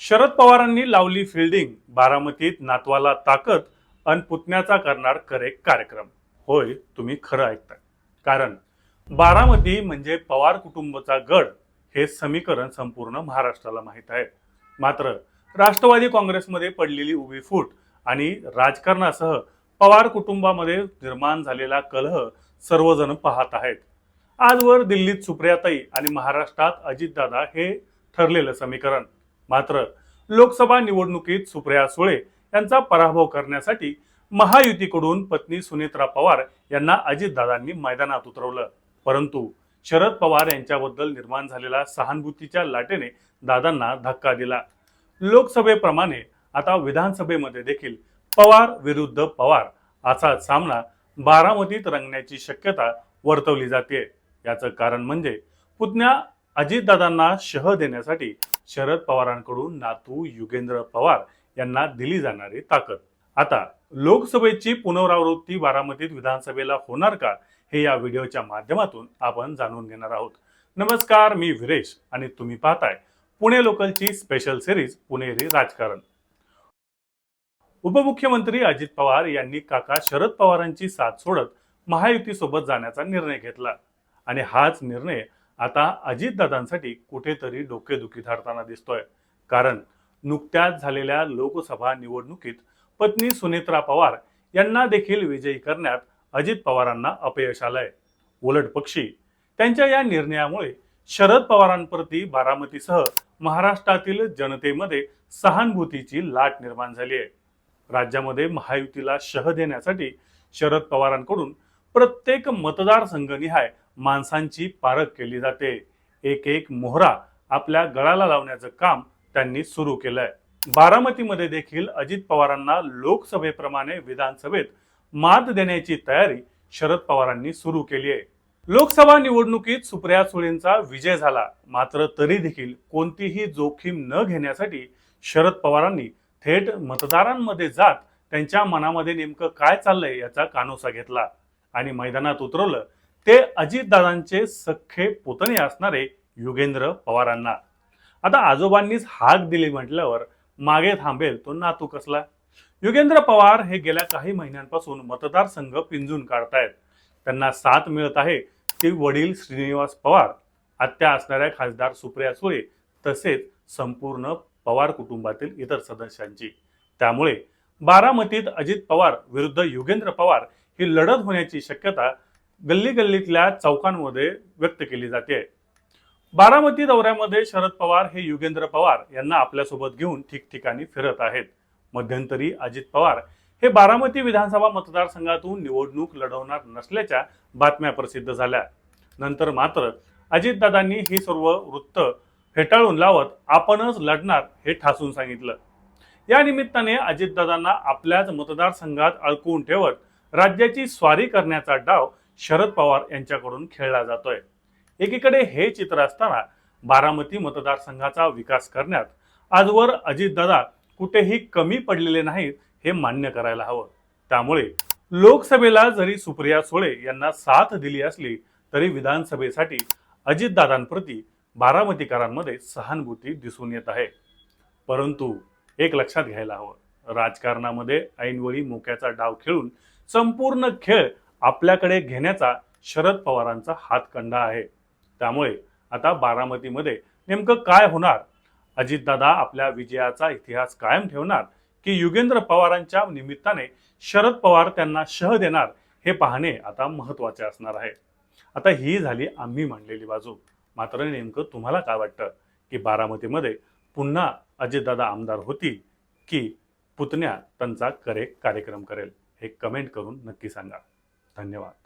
शरद पवारांनी लावली फिल्डिंग बारामतीत नातवाला ताकद अन पुतण्याचा करणार करेक्ट कार्यक्रम. होय तुम्ही खरं ऐकताय. कारण बारामती म्हणजे पवार कुटुंबाचा गड हे समीकरण संपूर्ण महाराष्ट्राला माहीत आहे. मात्र राष्ट्रवादी काँग्रेसमध्ये पडलेली उभी फूट आणि राजकारणासह पवार कुटुंबामध्ये निर्माण झालेला कलह सर्वजण पाहत आहेत. आजवर दिल्लीत सुप्रियाताई आणि महाराष्ट्रात अजितदादा हे ठरलेलं समीकरण. मात्र लोकसभा निवडणुकीत सुप्रिया सुळे यांचा पराभव करण्यासाठी महायुतीकडून पत्नी सुनेत्रा पवार यांना अजितदादांनी मैदानात उतरवलं. परंतु शरद पवार यांच्याबद्दल निर्माण झालेला सहानुभूतीच्या लाटेने दादांना धक्का दिला. लोकसभेप्रमाणे आता विधानसभेमध्ये देखील पवार विरुद्ध पवार असा सामना बारामतीत रंगण्याची शक्यता वर्तवली जाते याचं कारण म्हणजे पुतण्या अजितदादांना शह देण्यासाठी शरद पवारांकडून नातू युगेंद्र पवार यांना दिली जाणारी ताकद. आता लोकसभेची पुनरावृत्ती बारामतीत विधानसभेला होणार का हे या व्हिडिओच्या माध्यमातून आपण जाणून घेणार आहोत. नमस्कार मी विरेश आणि तुम्ही पाहताय पुणे लोकलची स्पेशल सिरीज पुणेरी राजकारण. उपमुख्यमंत्री अजित पवार यांनी काका शरद पवारांची साथ सोडत महायुतीसोबत जाण्याचा निर्णय घेतला. आणि हाच निर्णय आता अजितदादांसाठी कुठेतरी डोकेदुखी ठरताना दिसतोय. कारण नुकत्याच झालेल्या लोकसभा निवडणुकीत पत्नी सुनेत्रा पवार यांना देखील विजयी करण्यात अजित पवारांना अपयश आलंय. उलट पक्षी त्यांच्या या निर्णयामुळे शरद पवारांप्रती बारामतीसह महाराष्ट्रातील जनतेमध्ये सहानुभूतीची लाट निर्माण झाली आहे राज्यामध्ये महायुतीला शह देण्यासाठी शरद पवारांकडून प्रत्येक मतदारसंघनिहाय माणसांची पारख केली जाते. एक एक मोहरा आपल्या गळाला लावण्याचं काम त्यांनी सुरू केलंय. बारामतीमध्ये देखील अजित पवारांना लोकसभेप्रमाणे विधानसभेत मात देण्याची तयारी शरद पवारांनी सुरू केली आहे. लोकसभा निवडणुकीत सुप्रिया सुळेंचा विजय झाला. मात्र तरी देखील कोणतीही जोखीम न घेण्यासाठी शरद पवारांनी थेट मतदारांमध्ये जात त्यांच्या मनामध्ये नेमकं काय चाललंय याचा कानोसा घेतला. आणि मैदानात उतरवलं ते अजितदादांचे सख्खे पुतणे असणारे युगेंद्र पवारांना. आता आजोबांनीच हाक दिली म्हटल्यावर मागे थांबेल तो नातू कसला? युगेंद्र पवार हे गेल्या काही महिन्यांपासून मतदारसंघ पिंजून काढतायत. त्यांना साथ मिळत आहे ती वडील श्रीनिवास पवार आत्या असणाऱ्या खासदार सुप्रिया सुळे तसेच संपूर्ण पवार कुटुंबातील इतर सदस्यांची. त्यामुळे बारामतीत अजित पवार विरुद्ध युगेंद्र पवार ही लढत होण्याची शक्यता गल्ली गल्लीतल्या चौकांमध्ये व्यक्त केली जाते. बारामती दौऱ्यामध्ये शरद पवार हे युगेंद्र पवार यांना आपल्यासोबत घेऊन ठिकठिकाणी फिरत आहेत. मध्यंतरी अजित पवार हे बारामती विधानसभा मतदारसंघातून निवडणूक लढवणार नसल्याच्या बातम्या प्रसिद्ध झाल्या. नंतर मात्र अजितदादांनी ही सर्व वृत्त फेटाळून लावत आपणच लढणार हे ठासून सांगितलं. या निमित्ताने अजितदादांना आपल्याच मतदारसंघात अडकवून ठेवत राज्याची स्वारी करण्याचा डाव शरद पवार यांच्याकडून खेळला जातोय. एकीकडे हे चित्र असताना बारामती मतदारसंघाचा विकास करण्यात आजवर अजितदादा कुठेही कमी पडलेले नाहीत हे मान्य करायला हवं. त्यामुळे लोकसभेला जरी सुप्रिया सुळे यांना साथ दिली असली तरी विधानसभेसाठी अजितदादांप्रती बारामतीकरांमध्ये सहानुभूती दिसून येत आहे. परंतु एक लक्षात घ्यायला हवं. राजकारणामध्ये ऐनवेळी मोक्याचा डाव खेळून संपूर्ण खेळ आपल्याकडे घेण्याचा शरद पवारांचा हातकंडा आहे. त्यामुळे आता बारामतीमध्ये नेमकं काय होणार? अजितदादा आपल्या विजयाचा इतिहास कायम ठेवणार की युगेंद्र पवारांच्या निमित्ताने शरद पवार त्यांना शह देणार हे पाहणे आता महत्त्वाचे असणार आहे. आता ही झाली आम्ही मांडलेली बाजू. मात्र नेमकं तुम्हाला काय वाटतं? की बारामतीमध्ये पुन्हा अजितदादा आमदार होतील की पुतण्या त्यांचा करे कार्यक्रम करेल? हे कमेंट करून नक्की सांगा. धन्यवाद